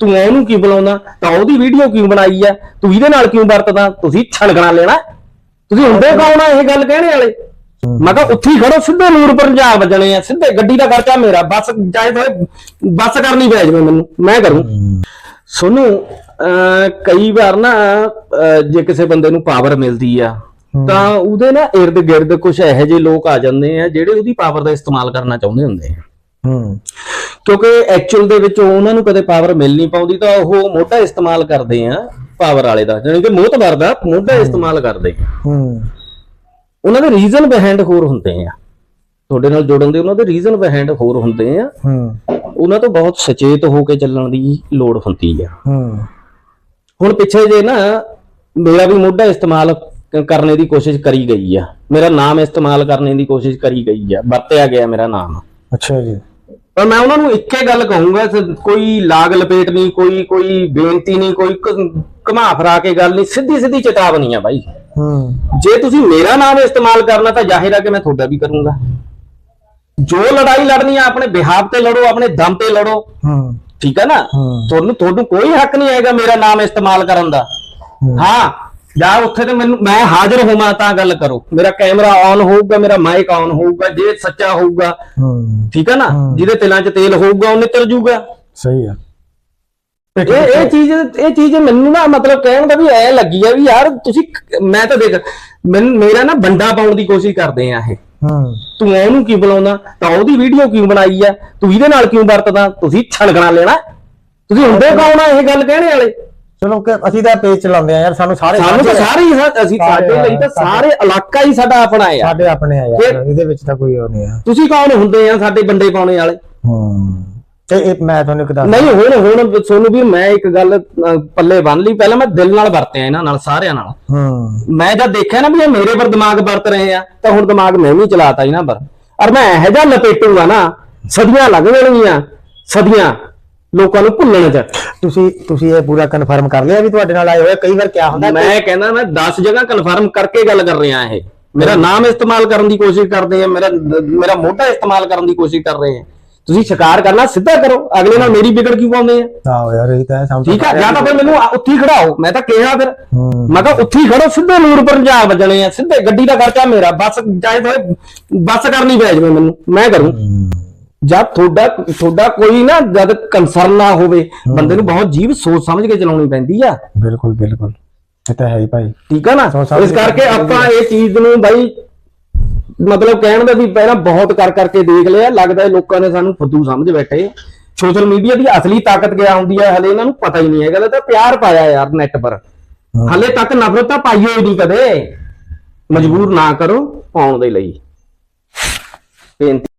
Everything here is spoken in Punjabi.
ਤੂੰ ਉਹਨੂੰ ਕੀ ਬੁਲਾਉਂਦਾ? ਤਾਂ ਉਹਦੀ ਵੀਡੀਓ ਕਿਉਂ ਬਣਾਈ ਆ? ਤੂੰ ਇਹਦੇ ਨਾਲ ਕਿਉਂ ਵਰਤਦਾ? ਤੁਸੀਂ ਛਣਕਣਾ ਲੈਣਾ। ਤੁਸੀਂ ਹੁੰਦੇ ਕੌਣ ਆ ਇਹ ਗੱਲ ਕਹਿਣੇ ਵਾਲੇ? ਮੈਂ ਕਿਹਾ ਉੱਥੇ ਹੀ ਖੜੋ, ਸਿੱਧੇ ਨੂਰ ਪੰਜਾਬ ਵੱਜਣੇ ਆ। ਸਿੱਧੇ ਗੱਡੀ ਦਾ ਖਰਚਾ ਮੇਰਾ। ਬੱਸ ਚਾਹੇ ਸਾਰੇ ਬੱਸ ਕਰਨੀ ਪੈ ਜਾਵੇ ਮੈਨੂੰ। ਮੈਂ ਕਰੂੰ। ਸੁਣੋ ਅਹ, ਕਈ ਵਾਰ ਨਾ, ਅਹ, ਜੇ ਕਿਸੇ ਬੰਦੇ ਨੂੰ ਪਾਵਰ ਮਿਲਦੀ ਆ, ਤਾਂ ਉਹਦੇ ਨਾ ਇਰਦ ਗਿਰਦ ਕੁਝ ਇਹੋ ਜਿਹੇ ਲੋਕ ਆ ਜਾਂਦੇ ਆ ਜਿਹੜੇ ਉਹਦੀ ਪਾਵਰ ਦਾ ਇਸਤੇਮਾਲ ਕਰਨਾ ਚਾਹੁੰਦੇ ਹੁੰਦੇ ਆ। ਹੂੰ। ਕਿਉਂਕਿ ਐਕਚੁਅਲ ਦੇ ਵਿੱਚ ਉਹਨਾਂ ਨੂੰ ਕਦੇ ਪਾਵਰ ਮਿਲ ਨਹੀਂ ਪਾਉਂਦੀ ਤਾਂ ਉਹ ਮੋਢਾ ਇਸਤੇਮਾਲ ਕਰਦੇ ਆ ਪਾਵਰ ਵਾਲੇ ਦਾ ਜਾਣੀ ਕਿ ਮੋਹਤਬਰ ਦਾ ਮੋਢਾ ਇਸਤੇਮਾਲ ਕਰਦੇ। ਹੂੰ। ਉਹਨਾਂ ਦੇ ਰੀਜ਼ਨ ਬਿਹਾਈਂਡ ਹੋਰ ਹੁੰਦੇ ਆ। ਤੁਹਾਡੇ ਨਾਲ ਜੁੜਨ ਦੇ ਉਹਨਾਂ ਦੇ ਰੀਜ਼ਨ ਬਿਹਾਈਂਡ ਹੋਰ ਹੁੰਦੇ ਆ। ਹੂੰ। ਉਹਨਾਂ ਤੋਂ ਬਹੁਤ ਸੁਚੇਤ ਹੋ ਕੇ ਚੱਲਣ ਦੀ ਲੋੜ ਹੁੰਦੀ ਆ। ਹੂੰ। ਹੁਣ ਪਿੱਛੇ ਜੇ ਨਾ ਮੇਰਾ ਵੀ ਮੋਢਾ ਇਸਤੇਮਾਲ ਕਰਨੇ ਦੀ ਕੋਸ਼ਿਸ਼ ਕਰੀ ਗਈ ਆ। ਮੇਰਾ ਨਾਮ ਇਸਤੇਮਾਲ ਕਰਨੇ ਦੀ ਕੋਸ਼ਿਸ਼ ਕਰੀ ਗਈ ਆ। ਵਰਤਿਆ ਗਿਆ ਮੇਰਾ ਨਾਮ। ਅੱਛਾ ਜੀ। ਪਰ ਮੈਂ ਉਹਨਾਂ ਨੂੰ ਇੱਕੇ ਗੱਲ ਕਹੂੰਗਾ ਸ- ਕੋਈ ਲਾਗ ਲਪੇਟ ਨਹੀਂ ਕੋਈ ਕੋਈ ਬੇਨਤੀ ਨਹੀਂ ਕੋਈ ਘ- ਘੁਮਾ ਫਰਾ ਕੇ ਗੱਲ ਨਹੀਂ ਸਿੱਧੀ ਸਿੱਧੀ ਚੇਤਾਵਨੀ ਆ ਬਾਈ। ਹੂੰ। ਜੇ ਤੁਸੀਂ ਮੇਰਾ ਨਾਮ ਇਸਤੇਮਾਲ ਕਰਨਾ ਤਾਂ ਜ਼ਾਹਿਰ ਆ ਕਿ ਮੈਂ ਤੁਹਾਡਾ ਵੀ ਕਰੂੰਗਾ। ਜੋ ਲੜਾਈ ਲੜਨੀ ਆ ਆਪਣੇ ਬਿਹਾਵ ਤੇ ਲੜੋ ਆਪਣੇ ਦਮ ਤੇ ਲੜੋ। ਹੂੰ। ਠੀਕ ਹੈ ਨਾ? ਹੂੰ। ਤੁਹਾਨੂੰ ਤੁਹਾਨੂੰ ਕੋਈ ਹੱਕ ਨਹੀਂ ਆਏਗਾ ਮੇਰਾ ਨਾਮ ਇਸਤੇਮਾਲ ਕਰਨ ਦਾ। ਹਾਂ ਜਾਂ ਉੱਥੇ ਤੇ ਮੈਨੂੰ ਮੈਂ ਹਾਜ਼ਰ ਹੋਵਾਂ ਤਾਂ ਗੱਲ ਕਰੋ। ਮੇਰਾ ਕੈਮਰਾ ਆਨ ਹੋਊਗਾ ਮੇਰਾ ਮਾਈਕ ਆਨ ਹੋਊਗਾ ਜੇ ਸੱਚਾ ਹੋਊਗਾ। ਠੀਕ ਹੈ ਨਾ? ਜਿਹਦੇ ਤਿਲਾਂ 'ਚ ਤੇਲ ਹੋਊਗਾ ਉਹ ਨਿਤਰ ਜੂਗਾ। ਸਹੀ ਆ। ਇਹ ਇਹ ਚੀਜ਼ ਇਹ ਚੀਜ਼ ਮੈਨੂੰ ਨਾ ਮਤਲਬ ਕਹਿਣ ਦਾ ਵੀ ਐ ਲੱਗੀ ਆ ਵੀ ਯਾਰ ਤੁਸੀਂ ਮੈਂ ਤਾਂ ਦੇਖ ਮੇਰਾ ਨਾ ਬੰਦਾ ਪਾਉਣ ਦੀ ਕੋਸ਼ਿਸ਼ ਕਰਦੇ ਆ ਇਹ। ਹੂੰ। ਤੂੰ ਉਹਨੂੰ ਕੀ ਬੁਲਾਉਂਦਾ? ਤਾਂ ਉਹਦੀ ਵੀਡੀਓ ਕਿਉਂ ਬਣਾਈ ਆ? ਤੂੰ ਇਹਦੇ ਨਾਲ ਕਿਉਂ ਵਰਤਦਾ? ਤੁਸੀਂ ਛਣਕਣਾ ਲੈਣਾ। ਤੁਸੀਂ ਹੁੰਦੇ ਕੌਣ ਆ ਇਹ ਗੱਲ ਕਹਿਣੇ ਵਾਲੇ? ਚਲੋ ਕਿ ਅਸੀਂ ਤਾਂ ਪੇਜ ਚਲਾਉਂਦੇ ਆ ਯਾਰ ਸਾਨੂੰ ਸਾਰੇ ਸਾਨੂੰ ਤਾਂ। ਸਾਰੇ ਹੀ ਸਾ- ਅਸੀਂ ਸਾਡੇ ਲਈ ਤਾਂ ਸਾਰੇ ਇਲਾਕਾ ਹੀ ਸਾਡਾ ਆਪਣਾ ਆ। ਸਾਡੇ ਆਪਣੇ ਆ ਯਾਰ ਫਿਰ- ਇਹਦੇ ਵਿੱਚ ਤਾਂ ਕੋਈ ਉਹ ਨਹੀਂ ਆ। ਤੁਸੀਂ ਕੌਣ ਹੁੰਦੇ ਆ ਸਾਡੇ ਬੰਦੇ ਪਾਉਣੇ ਵਾਲੇ? ਹੂੰ। ਤੇ ਇਹ ਮੈਂ ਤੁਹਾਨੂੰ ਇੱਕ ਦੱਸ ਨਹੀਂ ਹੁਣ ਹੁਣ ਸੋਨੂੰ ਵੀ ਮੈਂ ਇੱਕ ਗੱਲ ਪੱਲੇ ਬੰਨ ਲਈ। ਪਹਿਲਾਂ ਮੈਂ ਦਿਲ ਨਾਲ ਵਰਤਿਆ ਇਹਨਾਂ ਨਾਲ ਸਾਰਿਆਂ ਨਾਲ। ਹੂੰ। ਮੈਂ ਜਦ ਦੇਖਿਆ ਨਾ ਵੀ ਇਹ ਮੇਰੇ ਪਰ ਦਿਮਾਗ ਵਰਤ ਰਹੇ ਆ ਤਾਂ ਹੁਣ ਦਿਮਾਗ ਮੈਂ ਵੀ ਚਲਾਤਾ ਇਹਨਾਂ ਪਰ। ਔਰ ਮੈਂ ਇਹੋ ਜਿਹਾ ਲਪੇਟੂਗਾ ਨਾ ਸਦੀਆਂ ਲੱਗ ਜਾਣਗੀਆਂ ਸਦੀਆਂ। ਲੋਕਾਂ ਨੂੰ ਭੁੱਲਣ ਚ। ਤੁਸੀਂ ਤੁਸੀਂ ਇਹ ਪੂਰਾ ਕਨਫਰਮ ਕਰ ਲਿਆ ਵੀ ਤੁਹਾਡੇ ਨਾਲ ਆਏ ਹੋਏ ਕਈ ਵਾਰ ਕਿਆ ਹੁੰਦਾ ਮੈਂ ਕਹਿੰਦਾ ਮੈਂ 10 ਜਗ੍ਹਾ ਕਨਫਰਮ ਕਰਕੇ ਗੱਲ ਕਰ ਰਿਹਾ ਇਹ। ਮੇਰਾ ਨਾਮ ਇਸਤੇਮਾਲ ਕਰਨ ਦੀ ਕੋਸ਼ਿਸ਼ ਕਰਦੇ ਆ ਮੇਰਾ ਮੇਰਾ ਮੋਢਾ ਇਸਤੇਮਾਲ ਕਰਨ ਦੀ ਕੋਸ਼ਿਸ਼ ਕਰ ਰਹੇ ਆ। ਤੁਸੀਂ ਸ਼ਿਕਾਰ ਕਰਨਾ ਸਿੱਧਾ ਕਰੋ ਅਗਲੇ ਨਾਲ ਮੇਰੀ ਵਿਗੜ ਕਿਉਂ ਪਾਉਂਦੇ ਆ? ਆਹੋ ਯਾਰ ਇਹ ਤਾਂ ਸਮਝ ਠੀਕ ਆ ਜਾਂ ਤਾਂ ਫਿਰ ਮੈਨੂੰ ਉੱਥੇ ਹੀ ਖੜਾਓ ਮੈਂ ਤਾਂ ਕਿਹਾ ਫਿਰ। ਮੈਂ ਕਿਹਾ ਉੱਥੇ ਹੀ ਖੜੋ ਸਿੱਧੇ ਨੂਰ ਪੰਜਾਬ ਵੱਜਣੇ ਆ ਸਿੱਧੇ ਗੱਡੀ ਦਾ ਖਰਚਾ ਮੇਰਾ ਬੱਸ ਚਾਹੇ ਬੱਸ ਕਰਨੀ ਪੈ ਜਾਵੇ ਮੈਨੂੰ ਮੈਂ ਕਰੂੰ। ਜਦ ਤੁਹਾਡਾ ਤੁਹਾਡਾ ਕੋਈ ਨਾ ਜਦ ਕੰਸਰਨ ਨਾ ਹੋਵੇ ਬੰਦੇ ਨੂੰ ਬਹੁਤ ਜੀਵ ਸੋਚ ਸਮਝ ਕੇ ਚਲਾਉਣੀ ਪੈਂਦੀ ਆ। ਬਿਲਕੁਲ ਬਿਲਕੁਲ। ਇਹ ਤਾਂ ਹੈ ਹੀ ਭਾਈ। ਠੀਕ ਆ ਨਾ? ਇਸ ਕਰਕੇ ਆਪਾਂ ਇਹ ਚੀਜ਼ ਨੂੰ ਬਾਈ ਮਤਲਬ ਕਹਿਣ ਦਾ ਵੀ ਪਹਿਲਾਂ ਬਹੁਤ ਕਰ ਕਰਕੇ ਦੇਖ ਲਿਆ ਲੱਗਦਾ ਹੈ ਲੋਕਾਂ ਨੇ ਸਾਨੂੰ ਫੁੱਦੂ ਸਮਝ ਬੈਠੇ ਸੋਸ਼ਲ ਮੀਡੀਆ ਦੀ ਅਸਲੀ ਤਾਕਤ ਕਿਆ ਹੁੰਦੀ ਹੈ ਹਲੇ ਇਹਨਾਂ ਨੂੰ ਪਤਾ ਹੀ ਨਹੀਂ ਹੈਗਾ ਤਾਂ ਪਿਆਰ ਪਾਇਆ ਯਾਰ ਨੈਟ ਪਰ। ਹਲੇ ਤੱਕ ਨਫ਼ਰਤ ਤਾਂ ਪਾਈ ਹੋਈ ਨਹੀਂ ਕਦੇ। ਮਜਬੂਰ ਨਾ ਕਰੋ ਪਾਉਣ ਦੇ ਲਈ। ਬੇਨਤੀ